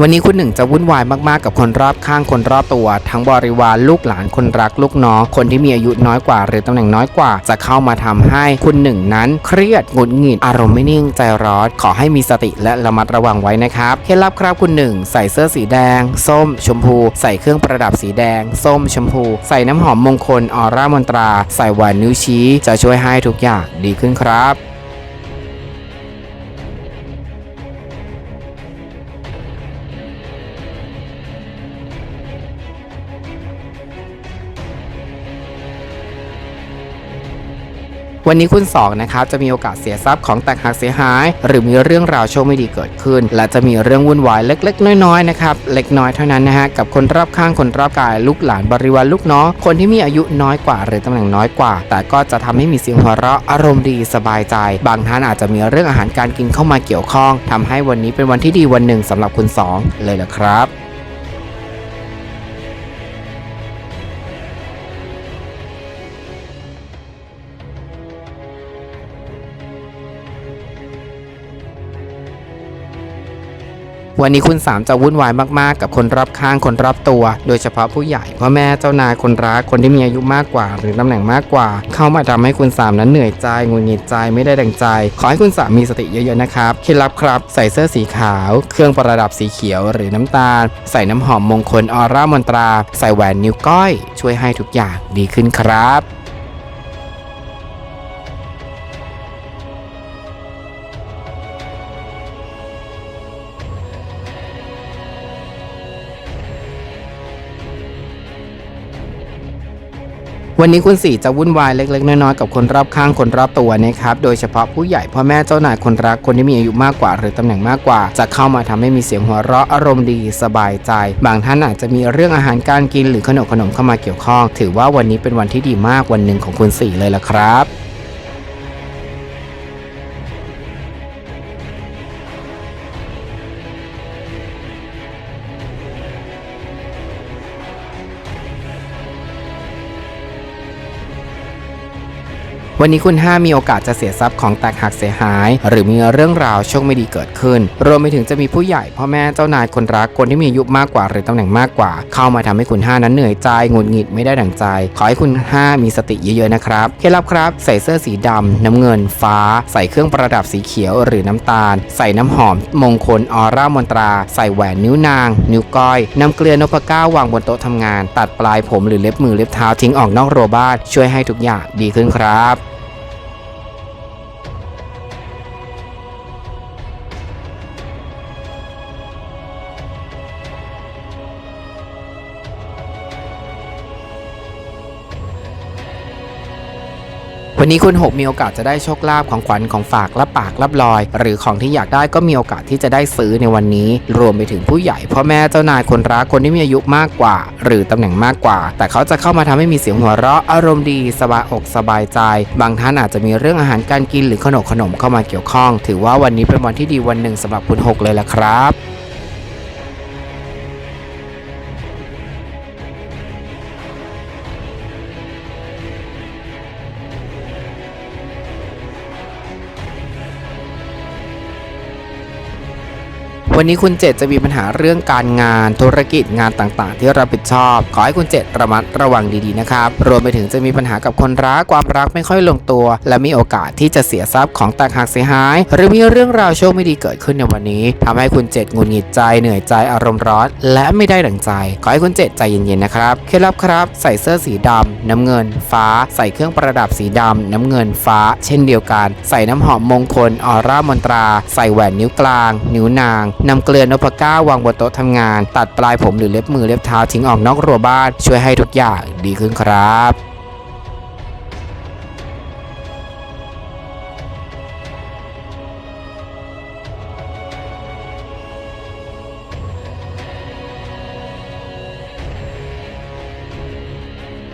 วันนี้คุณหนึ่งจะวุ่นวายมากๆกับคนรอบข้างคนรอบตัว ทั้งบริวารลูกหลานคนรักลูกน้องคนที่มีอายุน้อยกว่า หรือตำแหน่งน้อยกว่า จะเข้ามาทำให้คุณหนึ่งนั้นเครียดหงุดหงิดอารมณ์ไม่นิ่งใจร้อนขอให้มีสติและระมัดระวังไว้นะครับเคล็ดลับครับคุณหนึ่งใส่เสื้อสีแดง ส้ม ชมพู ใส่เครื่องประดับสีแดง ส้มชมพู ใส่น้ำหอมมงคลออร่ามนตรา ใส่หวนนิ้วชี้ จะช่วยให้ทุกอย่างดีขึ้นครับ วันนี้คุณสองนะครับจะมีโอกาสเสียทรัพย์ของแตกหักเสียหาย หรือมีเรื่องราวโชคไม่ดีเกิดขึ้น และจะมีเรื่องวุ่นวายเล็ก ๆ น้อยๆนะครับเล็กน้อยเท่านั้นนะฮะกับคนรอบข้างคนรอบกายลูกหลานบริวารลูกน้องคนที่มีอายุน้อยกว่า หรือตำแหน่งน้อยกว่า แต่ก็จะทำให้มีเสียงหัวเราะอารมณ์ดีสบายใจ บางท่านอาจจะมีเรื่องอาหารการกินเข้ามาเกี่ยวข้องทำให้วันนี้เป็นวันที่ดีวันหนึ่งสำหรับคุณสองเลยละครับ วันนี้คุณสามจะวุ่นวายมากๆ กับคนรอบข้างคนรอบตัว โดยเฉพาะผู้ใหญ่พ่อแม่เจ้านายคนรักคนที่มีอายุมากกว่า หรือตำแหน่งมากกว่า เข้ามาทำให้คุณสามนั้นเหนื่อยใจงุดหงิดใจไม่ได้ดังใจ ขอให้คุณสามมีสติเยอะๆนะครับเคล็ดลับครับ ใส่เสื้อสีขาว เครื่องประดับสีเขียวหรือน้ำตาล ใส่น้ำหอมมงคลออร่ามนตรา ใส่แหวนนิ้วก้อย ช่วยให้ทุกอย่างดีขึ้นครับ วันนี้คุณสี่จะวุ่นวายเล็กๆ น้อยๆกับคนรอบข้างคนรอบตัวนะครับ โดยเฉพาะผู้ใหญ่พ่อแม่เจ้านายคนรักคนที่มีอายุมากกว่า หรือตำแหน่งมากกว่า จะเข้ามาทำให้มีเสียงหัวเราะอารมณ์ดีสบายใจ บางท่านอาจจะมีเรื่องอาหารการกินหรือขนมขนมเข้ามาเกี่ยวข้อง ถือว่าวันนี้เป็นวันที่ดีมากวันหนึ่งของคุณสี่เลยละครับ วันนี้คุณ5มีโอกาสจะเสียทรัพย์ของแตกหักเสียหาย หรือมีเรื่องราวโชคไม่ดีเกิดขึ้น รวมไปถึงจะมีผู้ใหญ่พ่อแม่เจ้านายคนรักคนที่มีอายุมากกว่า หรือตำแหน่งมากกว่า เข้ามาทำให้คุณ5นั้นเหนื่อยใจหงุดหงิดไม่ได้ดั่งใจ ขอให้คุณ5มีสติเยอะๆนะครับเคล็ดลับครับ ใส่เสื้อสีดำน้ำเงิน ฟ้า ใส่เครื่องประดับสีเขียวหรือน้ำตาล ใส่น้ำหอม มงคลออร่ามนตรา ใส่แหวนนิ้วนาง นิ้วก้อยนำเกลือนพเก้าวางบนโต๊ะทำงาน ตัดปลายผมหรือเล็บมือเล็บเท้าทิ้งออกนอกโรบ้านช่วยให้ทุกอย่างดีขึ้นครับ วันนี้คุณ6มีโอกาสจะได้โชคลาภของขวัญของฝากรับปากรับลอย หรือของที่อยากได้ก็มีโอกาสที่จะได้ซื้อในวันนี้ รวมไปถึงผู้ใหญ่พ่อแม่เจ้านายคนรักคนที่มีอายุมากกว่า หรือตำแหน่งมากกว่า แต่เขาจะเข้ามาทำให้มีเสียงหัวเราะอารมณ์ดีสบายอกสบายใจ บางท่านอาจจะมีเรื่องอาหารการกินหรือขนมขนมเข้ามาเกี่ยวข้อง ถือว่าวันนี้เป็นวันที่ดีวันหนึ่งสำหรับคุณ6เลยละครับ วันนี้คุณเจตจะมีปัญหาเรื่องการงานธุรกิจงานต่างๆ ที่รับผิดชอบ ขอให้คุณเจตระมัดระวังดีๆนะครับ รวมไปถึงจะมีปัญหากับคนรักความรักไม่ค่อยลงตัว และมีโอกาสที่จะเสียทรัพย์ของแตกหักเสียหาย หรือมีเรื่องราวโชคไม่ดีเกิดขึ้นในวันนี้ทำให้คุณเจตงุดหงิดใจเหนื่อยใจอารมณ์ร้อน และไม่ได้ดังใจ ขอให้คุณเจตใจเย็นๆนะครับเคล็ดลับครับใส่เสื้อสีดำน้ำเงิน ฟ้า ใส่เครื่องประดับสีดำน้ำเงินฟ้า เช่นเดียวกัน ใส่น้ำหอมมงคลออร่ามนตรา ใส่แหวนนิ้วกลาง นิ้วนางนำเกลือนพเก้าวางบนโต๊ะทำงาน ตัดปลายผมหรือเล็บมือเล็บเท้าทิ้งออกนอกรั้วบ้านช่วยให้ทุกอย่างดีขึ้นครับ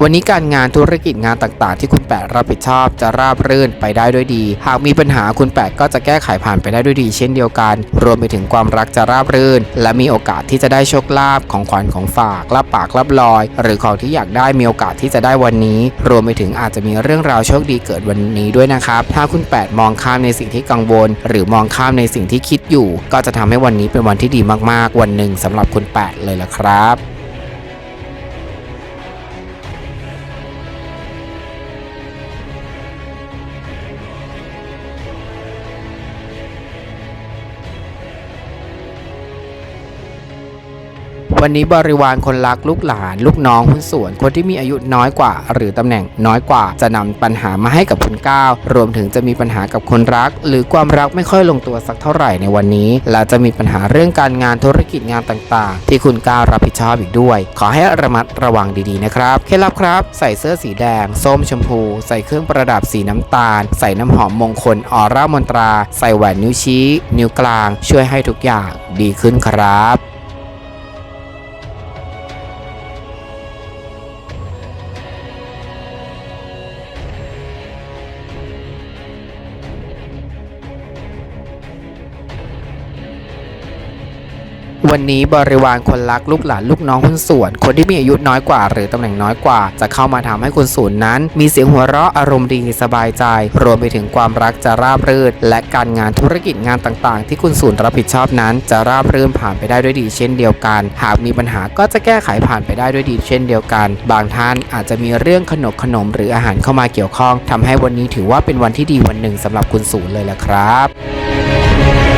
วันนี้การงานธุรกิจงานต่างๆ ที่คุณแปดรับผิดชอบจะราบรื่นไปได้ด้วยดี หากมีปัญหาคุณแปดก็จะแก้ไขผ่านไปได้ด้วยดี เช่นเดียวกัน รวมไปถึงความรักจะราบรื่น และมีโอกาสที่จะได้โชคลาภของขวัญของฝากรับปากรับลอย หรือของที่อยากได้มีโอกาสที่จะได้วันนี้ รวมไปถึงอาจจะมีเรื่องราวโชคดีเกิดวันนี้ด้วยนะครับถ้าคุณแปดมองข้ามในสิ่งที่กังวล หรือมองข้ามในสิ่งที่คิดอยู่ ก็จะทำให้วันนี้เป็นวันที่ดีมากๆ วันหนึ่งสำหรับคุณแปดเลยละครับ วันนี้บริวารคนรักลูกหลาน ลูกน้องหุ้นส่วนคนที่มีอายุน้อยกว่า หรือตำแหน่งน้อยกว่า จะนำปัญหามาให้กับคุณก้าวรวมถึงจะมีปัญหากับคนรัก หรือความรักไม่ค่อยลงตัวสักเท่าไหร่ในวันนี้ และจะมีปัญหาเรื่องการงานธุรกิจงานต่างๆ ที่คุณก้าวรับผิดชอบอีกด้วย ขอให้ระมัดระวังดีๆนะครับเคล็ดลับครับใส่เสื้อสีแดง ส้มชมพู ใส่เครื่องประดับสีน้ำตาล ใส่น้ำหอมมงคลออร่ามนตรา ใส่แหวนนิ้วชี้ นิ้วกลาง ช่วยให้ทุกอย่างดีขึ้นครับ วันนี้บริวารคนรักลูกหลานลูกน้องหุ้นส่วน คนที่มีอายุน้อยกว่า หรือตำแหน่งน้อยกว่า จะเข้ามาทำให้คุณศูนย์นั้น มีเสียงหัวเราะอารมณ์ดีสบายใจ รวมไปถึงความรักจะราบรื่น และการงานธุรกิจงานต่างๆ ที่คุณศูนย์รับผิดชอบนั้น จะราบรื่นผ่านไปได้ด้วยดีเช่นเดียวกัน หากมีปัญหาก็จะแก้ไขผ่านไปได้ด้วยดีเช่นเดียวกัน บางท่านอาจจะมีเรื่องขนบขนมหรืออาหารเข้ามาเกี่ยวข้องทำให้วันนี้ถือว่าเป็นวันที่ดีวันหนึ่งสำหรับคุณศูนย์เลยละครับ